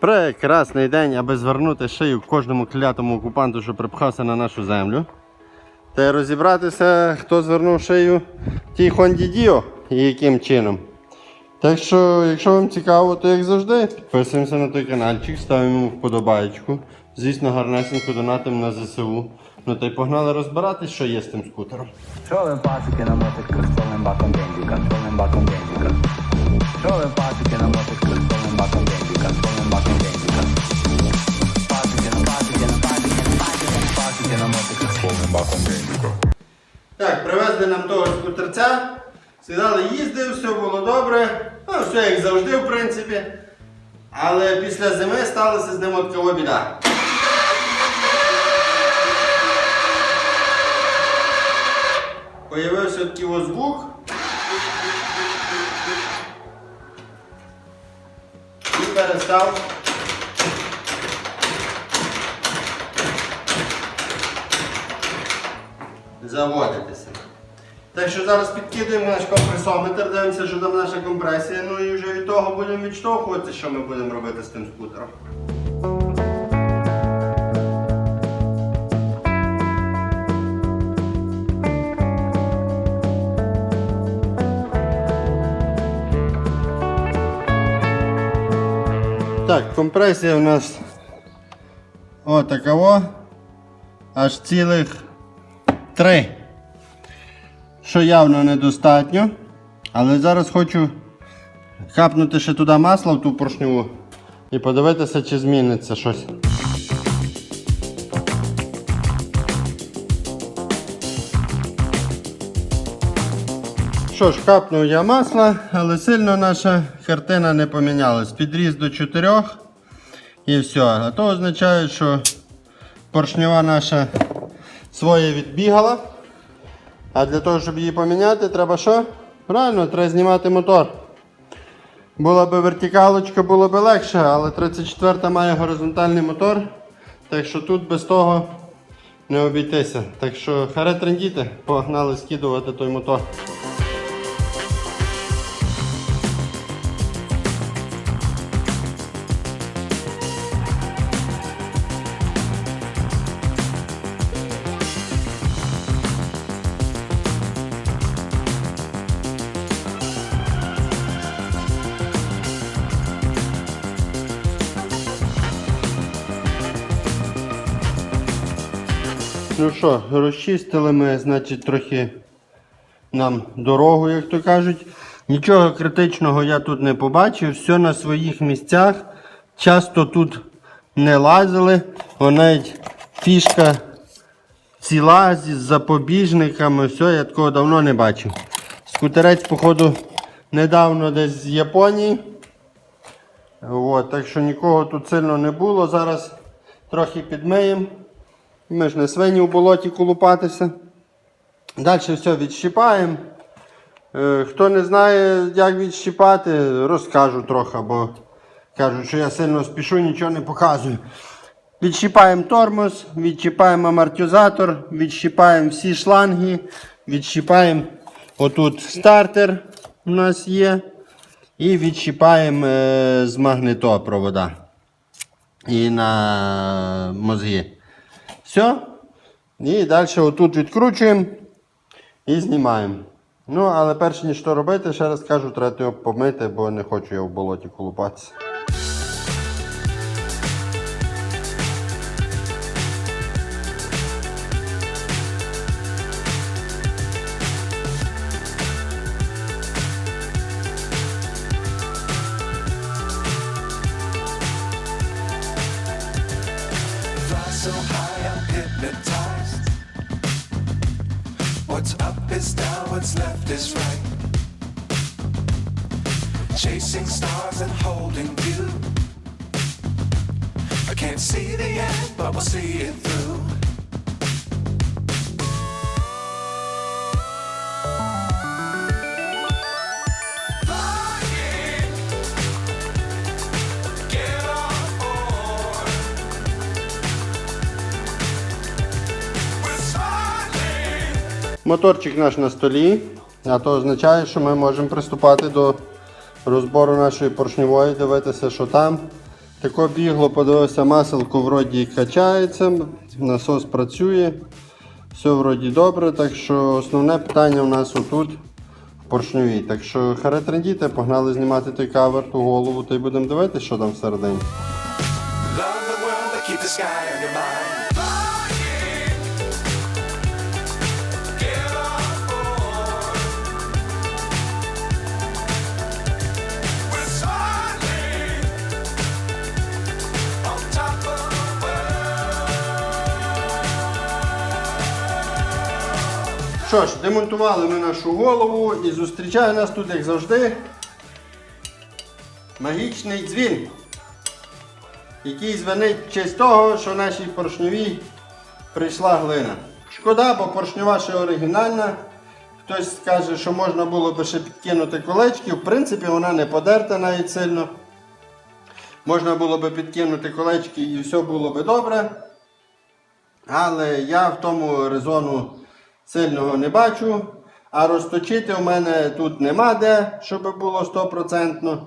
Прекрасний день, аби звернути шию кожному клятому окупанту, що припхався на нашу землю. Та розібратися, хто звернув шию тій Хонді Діо і яким чином. Так що, якщо вам цікаво, то як завжди, підписуємося на той каналчик, ставимо вподобайку. Звісно, гарнесенько донатимо на ЗСУ. Ну та й погнали розбиратись, що є з тим скутером. Trolling пацики на мотиках, троллим баком бензика, троллим баком бензика. Trolling пацики на привезли нам того скутерця. Сідали, їздив, все було добре. Ну, все як завжди, в принципі. Але після зими сталася з ним от кого біда. Появився такий ось звук. І перестав. Заводитися. Так що зараз підкидаємо наш компресометр, дивимося, що там наша компресія, ну і вже від того будемо відштовхуватися, що ми будемо робити з тим скутером. Так, компресія у нас отакова. Аж цілих три. Що явно недостатньо. Але зараз хочу хапнути ще туди масло в ту поршневу і подивитися, чи зміниться щось. Що ж, капнув я масла, але сильно наша картина не помінялась. Підріз до 4 і все. А то означає, що поршнева наша своє відбігала. А для того, щоб її поміняти, треба що? Правильно, треба знімати мотор. Була би вертикалочка, було б легше, але 34 має горизонтальний мотор. Так що тут без того не обійтися. Так що харе трендіти, погнали скидувати той мотор. Ну що, розчистили ми, значить, трохи нам дорогу, як то кажуть. Нічого критичного я тут не побачив, все на своїх місцях. Часто тут не лазили. Навіть фішка ціла з запобіжниками, все, я такого давно не бачив. Скутерець, походу, недавно десь з Японії. От, так що нікого тут сильно не було. Зараз трохи підмиємо. Ми ж не свині в болоті колупатися. Далі все відщипаємо. Е, Хто не знає, як відщипати, розкажу трохи, бо кажуть, що я сильно спішу, нічого не показую. Відщипаємо тормоз, відщипаємо амортизатор, відщипаємо всі шланги, відщипаємо отут стартер у нас є. І відщипаємо е, з магнитопровода і на мозги. Все. І далі отут відкручуємо і знімаємо. Ну, але перш ніж що робити, ще раз кажу, треба його помити, бо не хочу я в болоті колупатися. Stars and holding you. I can't see the end, but we'll see it through. Моторчик наш на столі, а то означає, що ми можемо приступати до розбору нашої поршневої, дивитися, що там, Тако бігло, подивився, маселко вроді качається, насос працює, все вроді добре, так що основне питання у нас отут в поршневій. Так що харе трендіте, погнали знімати той кавер, ту голову, та й будемо дивитися, що там всередині. Що ж, демонтували ми нашу голову і зустрічає нас тут, як завжди, магічний дзвін, який звенить в честь того, що в нашій поршньовій прийшла глина. Шкода, бо поршньова ще оригінальна. Хтось скаже, що можна було би ще підкинути колечки. В принципі, вона не подерта навіть сильно. Можна було би підкинути колечки і все було би добре. Але я в тому резону сильного не бачу. А розточити у мене тут нема де, щоб було стопроцентно.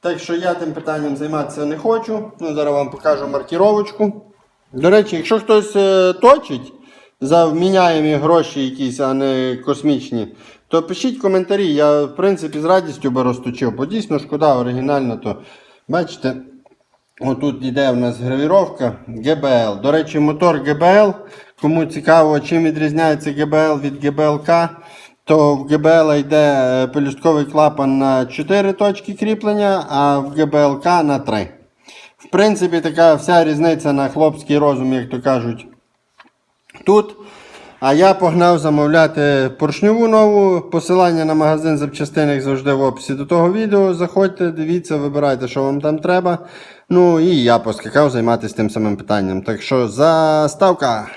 Так що я тим питанням займатися не хочу. Ну, зараз вам покажу маркіровочку. До речі, якщо хтось е, точить за вміняємі гроші якісь, а не космічні, то пишіть коментарі. Я, в принципі, з радістю би розточив, бо дійсно шкода оригінально, то бачите. Отут йде в нас гравіровка GBL. До речі, мотор GBL. Кому цікаво, чим відрізняється GBL від GBLK, то в GBL йде е, пелюстковий клапан на 4 точки кріплення, а в GBLK на 3. В принципі, така вся різниця на хлопський розум, як то кажуть, тут. А я погнав замовляти поршньову нову. Посилання на магазин запчастин завжди в описі до того відео. Заходьте, дивіться, вибирайте, що вам там треба. Ну і я поскакав займатися тим самим питанням. Так що заставка.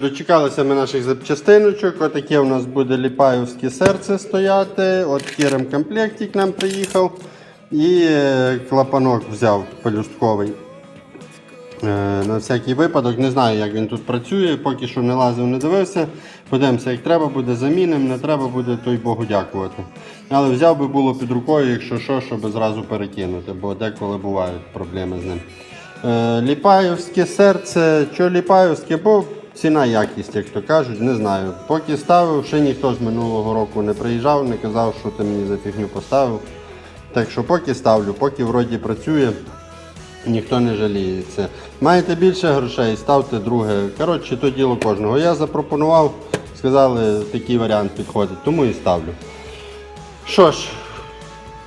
Дочекалися ми наших запчастиночок. Отаке у нас буде ліпаївське серце стояти. От такий ремкомплектик нам приїхав. І е, клапанок взяв пелюстковий. Е, На всякий випадок, не знаю, як він тут працює, поки що не лазив, не дивився. Подивимося, як треба буде заміним, не треба буде, то й Богу дякувати. Але взяв би було під рукою, якщо що, щоб зразу перекинути, бо деколи бувають проблеми з ним. Е, Ліпаївське серце, що ліпаївське, бо ціна якість, як то кажуть, не знаю. Поки ставив, ще ніхто з минулого року не приїжджав, не казав, що ти мені за фігню поставив. Так що поки ставлю, поки вроді працює. Ніхто не жаліється. Маєте більше грошей, ставте друге. Коротше, то діло кожного. Я запропонував, сказали, такий варіант підходить, тому і ставлю. Що ж,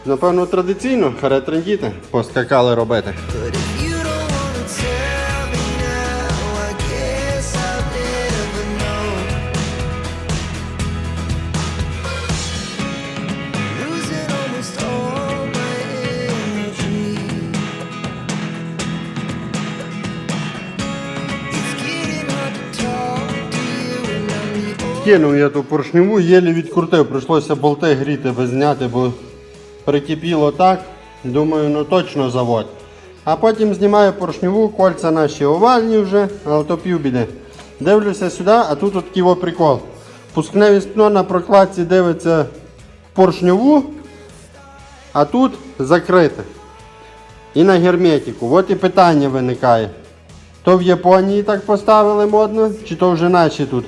напевно, традиційно, харе трендіти, поскакали робити. I'm the Кинув я ту поршневу, єлі відкрутив, прийшлося болти гріти без зняти, бо прикипіло так. Думаю, ну точно завод. А потім знімаю поршневу, кольця наші овальні вже, але то півбіди. Дивлюся сюди, а тут от такий прикол. Пускне вікно на прокладці дивиться поршневу, а тут закрите. І на герметику. От і питання виникає. То в Японії так поставили модно, чи то вже наші тут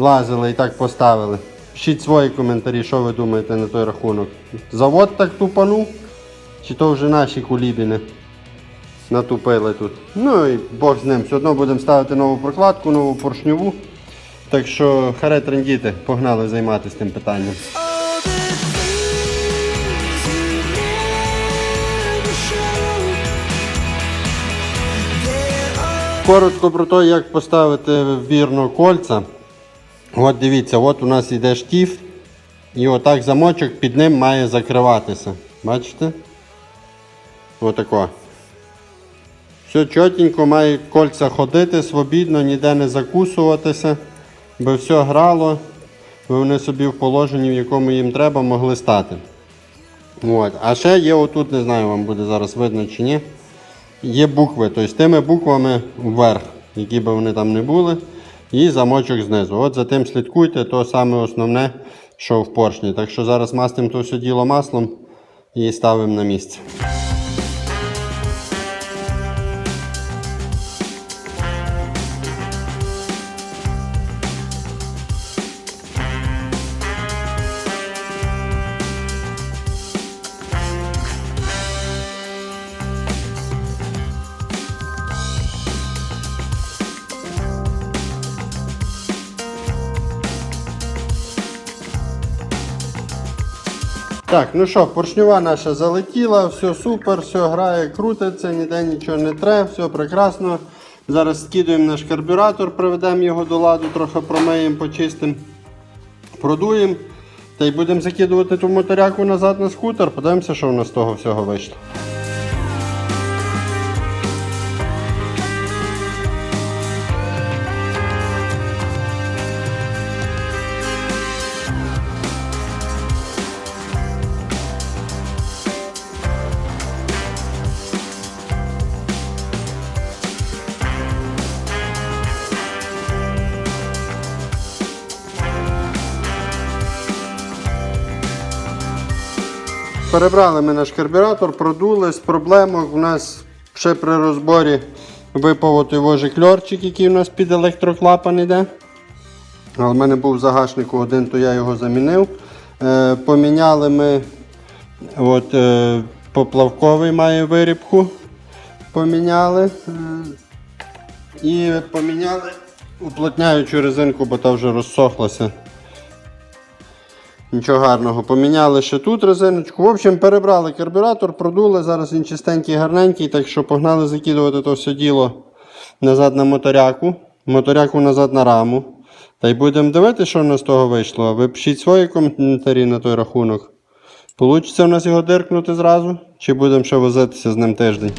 лазили і так поставили. Пишіть свої коментарі, що ви думаєте на той рахунок. Завод так тупанув, чи то вже наші кулібіни натупили тут. Ну і Бог з ним. Все одно будемо ставити нову прокладку, нову поршньову. Так що харе трендіти, погнали займатися тим питанням. Коротко про те, як поставити вірно кольця. От дивіться, от у нас йде штіф. І отак замочок під ним має закриватися. Бачите? Отако. Все чотенько, має кольця ходити свобідно, ніде не закусуватися, би все грало, би вони собі в положенні, в якому їм треба, могли стати. От. А ще є отут, не знаю, вам буде зараз видно чи ні. Є букви, тобто тими буквами вверх, які би вони там не були, і замочок знизу. От за тим слідкуйте, то саме основне, що в поршні. Так що зараз мастимо то все діло маслом, і ставимо на місце. Так, ну що, поршнюва наша залетіла, все супер, все грає, крутиться, ніде нічого не треба, все прекрасно. Зараз скидуємо наш карбюратор, приведемо його до ладу, трохи промиємо, почистимо, продуємо. Та й будемо закидувати ту моторяку назад на скутер. Подивимося, що в нас з того всього вийшло. Перебрали ми наш карбюратор, продули з проблемок. У нас ще при розборі випав вожик льорчик, який у нас під електроклапан йде. Але в мене був в загашнику один, то я його замінив. Е, поміняли ми от, е, поплавковий має вирібку. Поміняли. Е, і поміняли уплотняючу резинку, бо та вже розсохлася. Нічого гарного. Поміняли ще тут резиночку. В общем, перебрали карбюратор, продули. Зараз він чистенький, гарненький, так що погнали закидувати то все діло назад на моторяку. Моторяку назад на раму. Та й будемо дивитися, що в нас з того вийшло. А Ви пишіть свої коментарі на той рахунок. Получиться в нас його диркнути зразу? Чи будемо ще возитися з ним тиждень?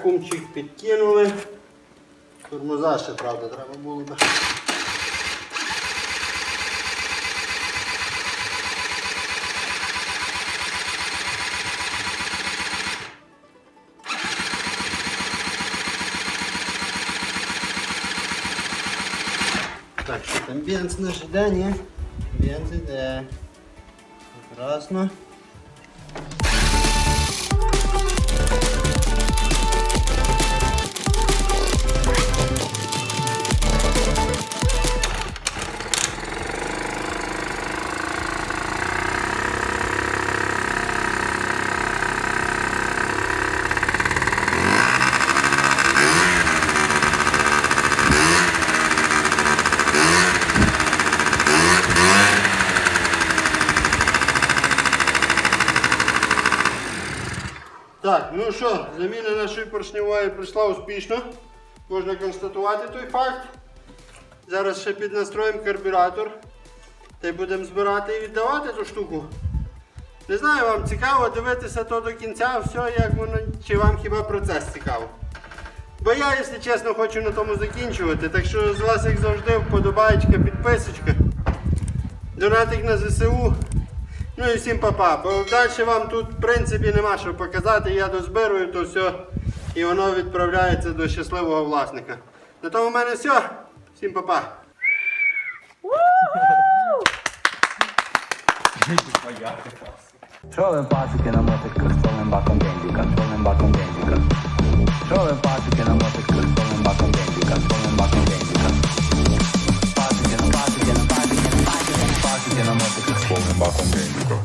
Акумчик підкинули. Тормоза ще, правда, треба було би. Так, що там бенз наш іде, ні? Бенз іде. Прекрасно. Що, заміна нашої поршневої пройшла успішно. Можна констатувати той факт. Зараз ще піднастроїмо карбюратор. Та й будемо збирати і віддавати ту штуку. Не знаю, вам цікаво дивитися то до кінця, все, як воно, чи вам хіба процес цікаво. Бо я, якщо чесно, хочу на тому закінчувати. Так що з вас, як завжди, вподобаєчка, підписочка. Донатик на ЗСУ. Ну і всім папа. Бо далі вам тут в принципі нема що показати. Я дозбирую то все і воно відправляється до щасливого власника. На тому в мене все. Всім папа. Ви пацики на мотик контрольним баком бензика, контрольним баком бензика? Що ви пацики на мотик контрольним на носиках з повним баком геймбуком.